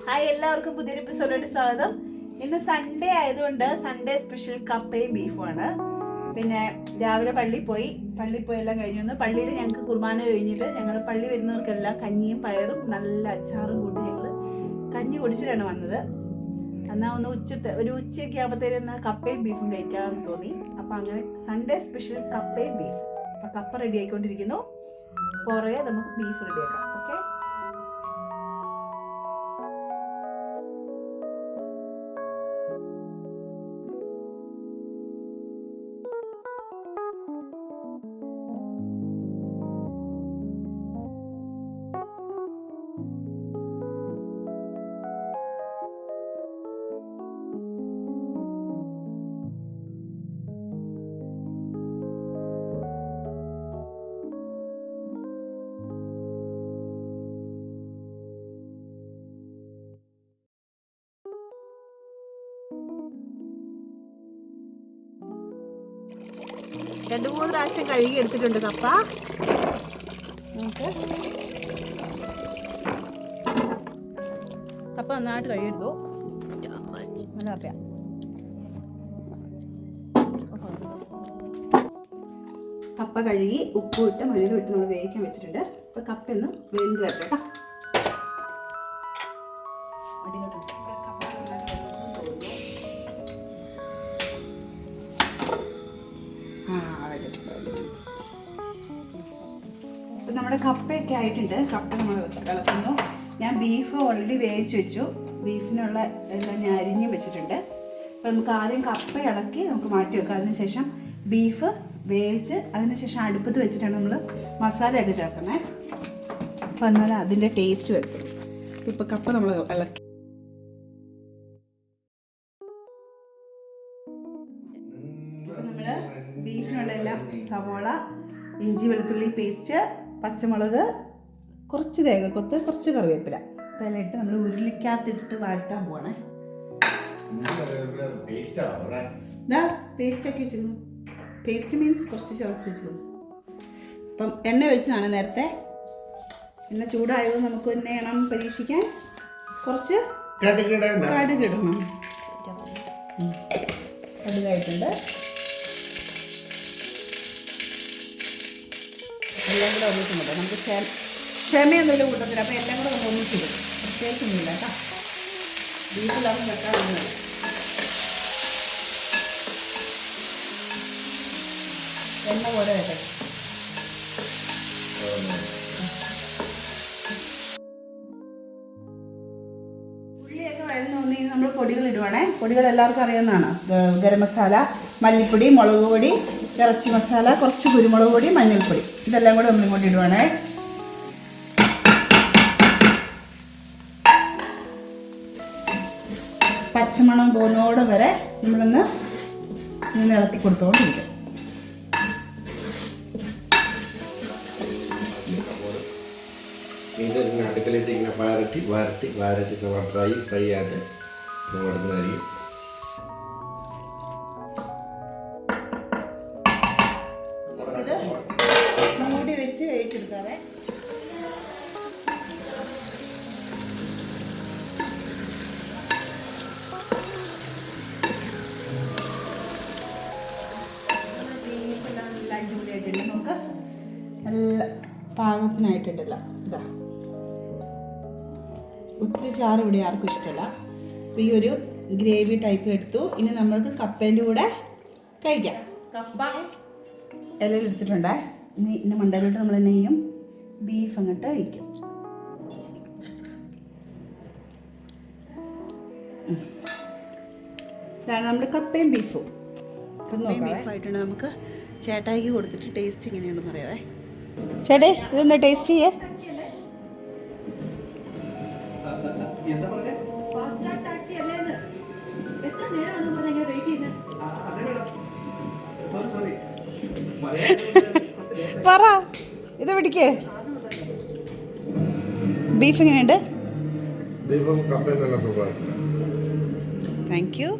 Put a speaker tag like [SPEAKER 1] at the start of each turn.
[SPEAKER 1] Hi എല്ലാവർക്കും പുതിയൊരു എപ്പിസോഡിലോട്ട് സ്വാഗതം. ഇന്ന് സൺഡേ ആയതുകൊണ്ട് സൺഡേ സ്പെഷ്യൽ കപ്പയും ബീഫുമാണ് പിന്നെ രാവിലെ പള്ളിയിൽ പോയി. പള്ളിയിൽ പോയി എല്ലാം കഴിഞ്ഞു. വന്ന് പള്ളിയിൽ ഞങ്ങൾക്ക് കുർബാന കഴിഞ്ഞിട്ട് ഞങ്ങൾ പള്ളി വരുന്നവർക്കെല്ലാം കഞ്ഞിയും പയറും നല്ല അച്ചാറും കൂട്ടി ഞങ്ങൾ കഞ്ഞി കുടിച്ചിട്ടാണ് വന്നത്. എന്നാൽ ഒന്ന് ഉച്ചത്തെ ഒരു ഉച്ചയൊക്കെ ആകുമ്പോഴത്തേന് കപ്പയും ബീഫും കഴിക്കാമെന്ന് തോന്നി. അപ്പം അങ്ങനെ സൺഡേ സ്പെഷ്യൽ കപ്പയും ബീഫ് അപ്പം കപ്പ റെഡി ആയിക്കൊണ്ടിരിക്കുന്നു. പുറകെ നമുക്ക് ബീഫ് റെഡിയാക്കാം ഓക്കെ രണ്ട് മൂന്ന് പ്രാവശ്യം കഴുകി എടുത്തിട്ടുണ്ട് കപ്പ. കപ്പ നന്നായിട്ട് കഴുകിയെടുത്തു നല്ല കപ്പയാ. കപ്പ കഴുകി ഉപ്പും ഇട്ട് മഞ്ഞളും ഇട്ട് നമ്മൾ വേവിക്കാൻ വെച്ചിട്ടുണ്ട്. അപ്പൊ കപ്പ ഒന്ന് വെന്ത് വരട്ടെ കേട്ടോ. നമ്മുടെ കപ്പയൊക്കെ ആയിട്ടുണ്ട്. കപ്പ നമ്മൾ ഇളക്കുന്നു. ഞാൻ ബീഫ് ഓൾറെഡി വേവിച്ച് വെച്ചു. ബീഫിനുള്ള എല്ലാം ഞാൻ അരിഞ്ഞും വെച്ചിട്ടുണ്ട്. അപ്പം നമുക്ക് ആദ്യം കപ്പ ഇളക്കി നമുക്ക് മാറ്റി വെക്കാം. അതിനുശേഷം ബീഫ് വേവിച്ച് അതിനുശേഷം അടുപ്പത്ത് വെച്ചിട്ടാണ് നമ്മൾ മസാലയൊക്കെ ചേർക്കുന്നത് അപ്പം എന്നാൽ അതിന്റെ ടേസ്റ്റ് വരും. ഇപ്പം കപ്പ നമ്മൾ ഇളക്കി. ബീഫിനുള്ള എല്ലാം സവോള ഇഞ്ചി വെളുത്തുള്ളി പേസ്റ്റ് പച്ചമുളക് കുറച്ച് തേങ്ങക്കൊത്ത് കുറച്ച് കറിവേപ്പില. എല്ലാം ഇട്ട് നമ്മൾ ഉരുളിക്കകത്തിട്ട് വഴറ്റാൻ പോകണേ ഇതാ പേസ്റ്റ് ആക്കി വെച്ചിരുന്നു പേസ്റ്റ് മീൻസ് കുറച്ച് ചതച്ച് വെച്ചിരുന്നു അപ്പം എണ്ണ ഒഴിച്ചതാണ് നേരത്തെ. എണ്ണ ചൂടായത് നമുക്ക് എണ്ണ വേണം പരീക്ഷിക്കാൻ കുറച്ച് കടുകിടണം. കടുകായിട്ടുണ്ട്. എല്ലാം കൂടെ ഒന്നിട്ടുണ്ട് നമുക്ക് ക്ഷമ ക്ഷമയൊന്നുമില്ല കൂട്ടത്തില്ല അപ്പോൾ എല്ലാം കൂടെ നമ്മൾ ഒന്നിച്ചിടും പ്രത്യേകിച്ചൊന്നുമില്ല കേട്ടോ. ബീഫിലൊന്നും വെക്കാറുണ്ട് എണ്ണ പോലെ തോന്നി നമ്മൾ പൊടികൾ ഇടുവാണേ. പൊടികൾ എല്ലാവർക്കും അറിയാവുന്നതാണ്. ഗരം മസാല മല്ലിപ്പൊടി മുളക് പൊടി ഇറച്ചി മസാല കുറച്ച് കുരുമുളക് പൊടി മഞ്ഞൾപ്പൊടി. ഇതെല്ലാം കൂടെ ഒന്നും കൂടി ഇടുവാണേ. പച്ചമണം പോകുന്നതോടെ വരെ നമ്മളൊന്ന് ഇങ്ങനെ ഇളക്കി കൊടുത്തുകൊണ്ടിരിക്കും
[SPEAKER 2] ഇത് ഇങ്ങനെ അടുക്കളയിട്ട് ഇങ്ങനെ വരട്ടി വരട്ടി വരട്ടി നമ്മൾ ഫ്രൈ ഫ്രൈ ആയിട്ട് നമ്മൾ
[SPEAKER 1] അടിപൊളിയായിട്ടുണ്ട് നമുക്ക് നല്ല പാകത്തിനായിട്ടുണ്ടല്ലോ. ഇതാ ഒത്തിരി ചാറ് ഇവിടെ ആർക്കും ഇഷ്ടമല്ല അപ്പോൾ ഈ ഒരു ഗ്രേവി ടൈപ്പ് എടുത്തു. ഇനി നമ്മൾക്ക് കപ്പേന്റെ കൂടെ കഴിക്കാം. കപ്പ. ഇലയിൽ എടുത്തിട്ടുണ്ടേ. ഇനി ഇന്ന മണ്ടയിലോട്ട് നമ്മൾ നെയ്യും ബീഫ് അങ്ങോട്ട് കഴിക്കും ഇതാണ് നമ്മുടെ കപ്പയും ബീഫും ബീഫായിട്ടുണ്ട് നമുക്ക്. ചേട്ടായിക്ക് കൊടുത്തിട്ട് ടേസ്റ്റ് എങ്ങനെയാണെന്ന് അറിയാവേ? ചേട്ടേ ഇതൊന്ന് ടേസ്റ്റ് ചെയ്യേ? പറ. ഇത് പിടിക്കേ. ബീഫ് എങ്ങനെയുണ്ട്? Thank you